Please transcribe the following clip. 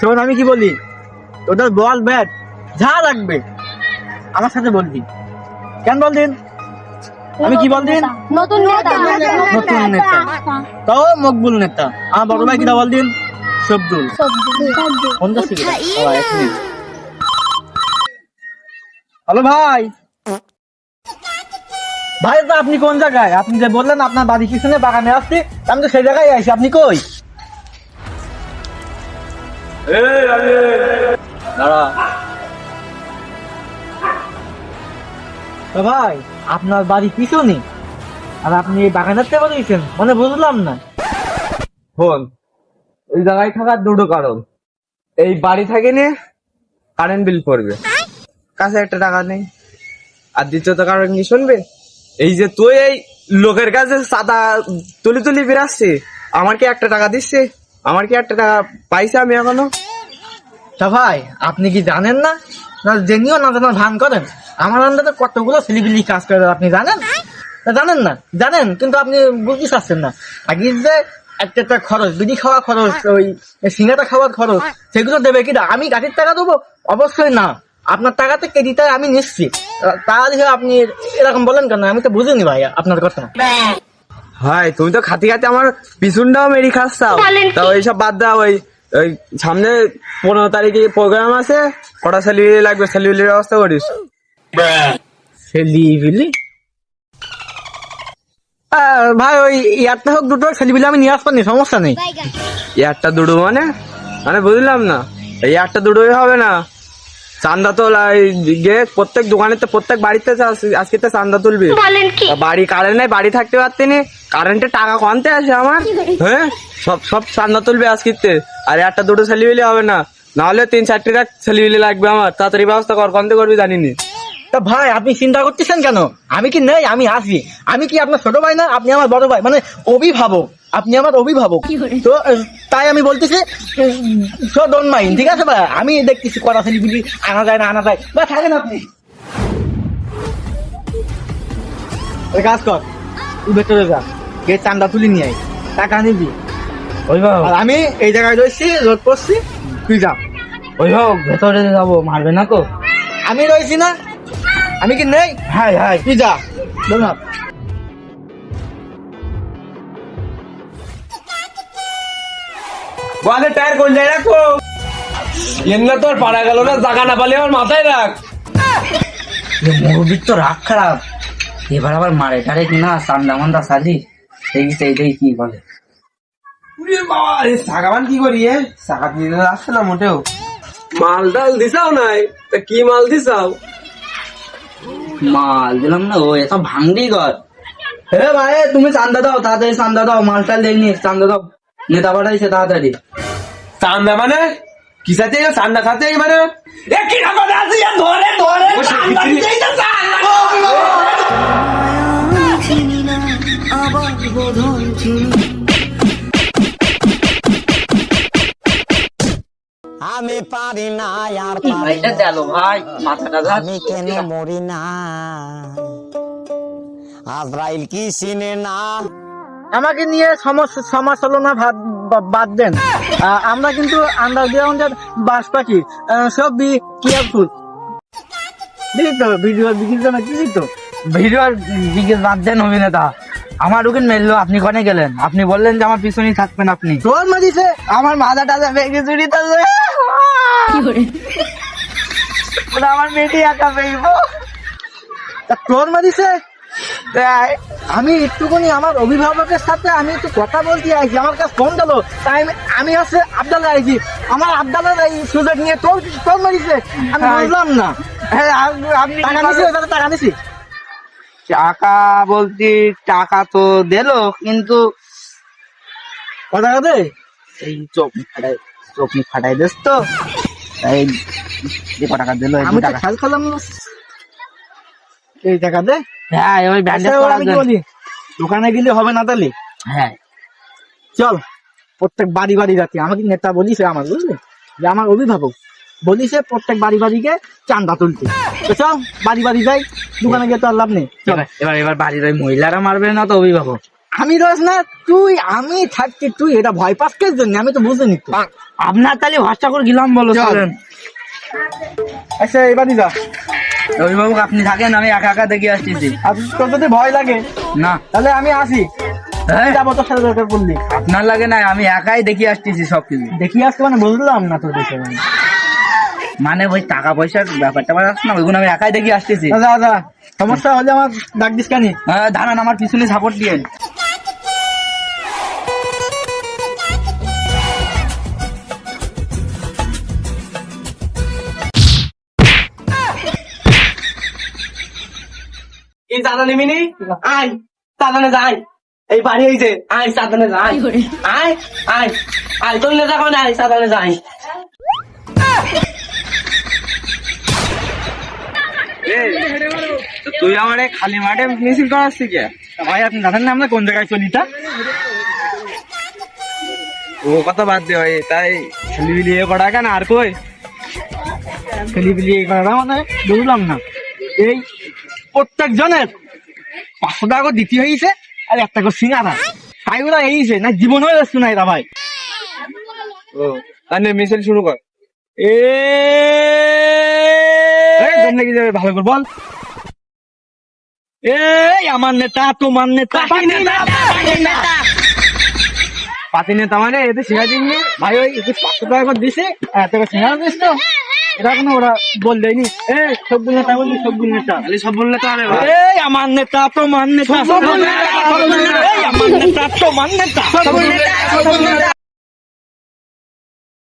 শোন আমি কি বলি? তোদের বল ব্যাট যা লাগবে আমার সাথে বলবি। কেন বলদিন আমি কি বলদিন নতুন নেতা। নতুন নেতা। তাও মকবুল নেতা। আমার বড় ভাই কিটা বলদিন সবদুল কোনটা ছিল হ্যালো ভাই। ভাই তো আপনি কোন জায়গায়? আপনি যে বললেন আপনার বাড়ির পিছনে বাগানে আসছি আমি তো সেই জায়গায় আইছি। আপনি কই? দাঁড়া। তো ভাই আপনার বাড়ি পিছনে। আর আপনি এই বাগানের থেকে বলেছেন মানে বুঝলাম না। ফোন ওই জায়গায় থাকার দুটো কারণ। এই বাড়ি থাকে নিয়ে কারেন্ট বিল পড়বে। কাছে একটা টাকা নেই। আর দ্বিতীয়ত কারণ কি শুনবে? এই যে তুই এই লোকের কাছে সাদা তুলি তুলি বেরাচ্ছে আমার কি একটা টাকা দিচ্ছে? আমার কি একটা টাকা পাইছে আমি এখনও? তা ভাই আপনি কি জানেন না? না জেনিও না জানার ভান করেন। আমার আন্দাজে কতগুলো ছেলেপিলি কাজ করে আপনি জানেন? তা জানেন না জানেন কিন্তু আপনি বুঝতে পারছেন না। আগে যে একটা একটা খরচ বিড়ি খাওয়া খরচ ওই সিঙ্গাটা খাওয়ার খরচ সেগুলো দেবে কিনা? আমি গাড়ির টাকা দেবো? অবশ্যই না। আপনার টাকাতে কেজিটা আমি নিচ্ছি। তা আপনি এরকম বলেন কেন? আমি তো বুঝিনি ভাই আপনার কথা। ভাই তুমি তো খাতি খাতি আমার পিছনটাও মেরি খাচ্ছাও। তা ওইসব বাদ দাও ওই ওই সামনে পনেরো তারিখে প্রোগ্রাম আছে কটা স্যালিব্রিটি লাগবে সেলিবিলির ব্যবস্থা করিস। ছেলিবিলি ভাই ওই ইয়ারটা হোক দুটো ছেলিবিলি আমি নিয়ে আসবানি সমস্যা নেই। ইয়ারটা দুটো মানে? মানে বুঝলাম না। ইয়ারটা দুটোই হবে না। চান্দা তোল গিয়ে প্রত্যেক দোকানেতে প্রত্যেক বাড়িতে আজ- আজকে তো চান্দা তুলবি। বাড়ি কারেন্ট নাই বাড়ি থাকতে পারতেনি কারেন্টের টাকা কমতে আছে আমার? হ্যাঁ? সব সব চান্দা তুলবে আজকে আর একটা দুটো ছেলে হবে না। নাহলে তিন চারটে ছেলে লাগবে আমার। তাড়াতাড়ি ব্যবস্থা কর কমতে করবি জানিনি। তা ভাই আপনি চিন্তা করতেছেন কেন? আমি কি নেই? আমি আসি। আমি কি আপনার ছোট ভাই না? আপনি আমার বড় ভাই। মানে অভিভাবক। আপনি আমার অভিভাবক। তো তাই আমি বলতেছি সো ডোন্ট মাইন্ড ঠিক আছে ভাই? আমি দেখতেছি কটা ছেলিবিলি আনা যায় না আনা যায়। বা থাকেন আপনি। কাজ কর। তুই ভেতরে যা। গিয়ে চান্দা তুলি নিয়ে আয়। টাকা নিবি। অভিভাবক। আর আমি এই জায়গায় রয়েছি রোদ করছি তুই যা। অভিভাবক ভেতরে যাব। মারবে না তো? আমি রয়েছি না। আমি কি নেই? হ্যাঁ হ্যাঁ তুই যা। ধন্যবাদ বলে টায়ার কোন জায়গায় রাখো এমনি তোর পাড়া গেল না জায়গা না পালে আমার মাথায় রাখ। তো রাগ খারাপ। এবার আবার মারে টারে না সান্দা মান্দা সাজি। সেই সেইটাই কি বলে। বাবা সাগাবান কি করি এ? সাগা দিতে আসছে না মোটেও। মাল ডাল দিছাও নাই? তা কি মাল দিছাও? মাল দিলাম না ও এসব ভাঙড়ি ঘর। হে ভাই তুমি চান্দা দাও তাড়াতাড়ি চান্দা দাও মালটা লেনি চান্দা দাও। নেতা পাঠাইছে তাড়াতাড়ি। চান্দা মানে? কি সাথে চান্দা সাথে মানে? এ কি না আছে ধরে ধরে চান্দা দিতেই তো আমি পারি না আর মাথাটা আমি কেন মরি না। আজরাইল কি চিনে না? আমাকে নিয়ে সমস্যা সমালোচনা ভাব- বাদ দেন। আমরা কিন্তু আন্ডারগ্রাউন্ডের বাস পাখি। সব বি কেয়ারফুল বুঝলি তো ভিডিও বিক্রির জন্য কি তো ভিডিও আর বাদ দেন অভিনেতা। আমার উকিল মেললো আপনি কনে গেলেন? আপনি বললেন যে আমার পিছনেই থাকবেন আপনি। তোর মারিছে আমার মাথা টাথা ভেঙে চুরি তো আমার মেয়েটি একা পেইব তা তোর মারিছে? তাই আমি একটুখানি আমার অভিভাবকের সাথে আমি একটু কথা বলতে আইছি আমার কাছে ফোন গেল। তাই আমি আমি আছে আবদালে আইছি। আমার আবদালের এই সুযোগ নিয়ে তোর তোর মারিছে। আমি বুঝলাম না। হ্যাঁ, আপনি টাকা নিছি? এবারে টাকা নিছি। টাকা বলতে টাকা তো দিলো কিন্তু কথা কথা এই চোখ ফাটাই চোখ ফাটাই দিস তো। এই ক টাকা দিলো এই দু আমি টাকা। করলাম এই টাকা দে। হ্যাঁ ওই ব্যান্ডেজ আচ্ছা, এবার করার জন্য। বলি দোকানে গেলে হবে না তাহলে? হ্যাঁ। চল প্রত্যেক বাড়ি বাড়ি যাচ্ছি। আমাকে নেতা বলিছে আমার বুঝলি? যে আমার অভিভাবক। বলিছে প্রত্যেক বাড়ি বাড়িকে চান্দা তুলতে। তো চল বাড়ি বাড়ি যাই দোকানে গিয়ে তো আর লাভ নেই। চল। এবার এবার এবার বাড়ির ওই মহিলারা মারবে না তো অভিভাবক? আমি দোষ না তুই আমি থাকছি তুই এটা ভয় পাস কে জন্য আমি তো বুঝিনি তো। আপনার তাহলে ভরসা করে গেলাম বলো চল। চলেন। আচ্ছা এবারই যা অভিভাবক আপনি থাকেন আমি একা একা দেখে আসতেছি তোর যদি ভয় লাগে না। তাহলে আমি আসি। হ্যাঁ, যাব তোর সাথে দরকার পড়লি। আপনার লাগে না আমি একাই দেখে আসতেছি সবকিছু দেখি আসতে মানে বুঝলাম না তোর বিষয়ে। মানে ওই টাকা পয়সার ব্যাপারটা আমার আসছে না ওইগুলো আমি একাই দেখে আসতেছি। যা যা, যা সমস্যা হলে আমার ডাক দিস কানি? হ্যাঁ দাঁড়ান আমার পিছনে সাপোর্ট দিয়ে চাঁদা নিবিনি আয় চাঁদানে যাই এই বাড়ি হয়েছে আয় চাঁদানে যাই আয়। আয় আয় তোর নেতা কোন আয় চাঁদানে যাই তুই আমার খালি মাঠে মিছিল করাচ্ছি কে? ভাই আপনি জানেন না আমরা কোন জায়গায় চলি তা? ও কথা বাদ দে ভাই তাই ছেলে বিলি এ করা কেন আর কই? ছেলে পিলি এই করা মানে বুঝলাম না। এই প্রত্যেক জনের পাঁচশো টাকা করে দিতে হয়েছে আর একটা করে সিঙ্গারা তাই ওরা এইছে না জীবন হয়ে যাচ্ছে না এরা ভাই। ও তাহলে মিছিল শুরু কর। এ কি যাবে ভালো করে বল। এই আমার নেতা তোমার নেতা পাতি নেতা মানে এতে শিখা দিননি ভাই ওই একটু পাঁচশো টাকা করে দিছে এত করে সিঙ্গারা দিস তো এটা কোনো ওরা বল দেয়নি। এ সবগুলো নেতা বলছি সবগুলো নেতা। খালি সব বললে আরে এই আমার নেতা তোমার নেতা। এই আমার নেতা তোমার নেতা।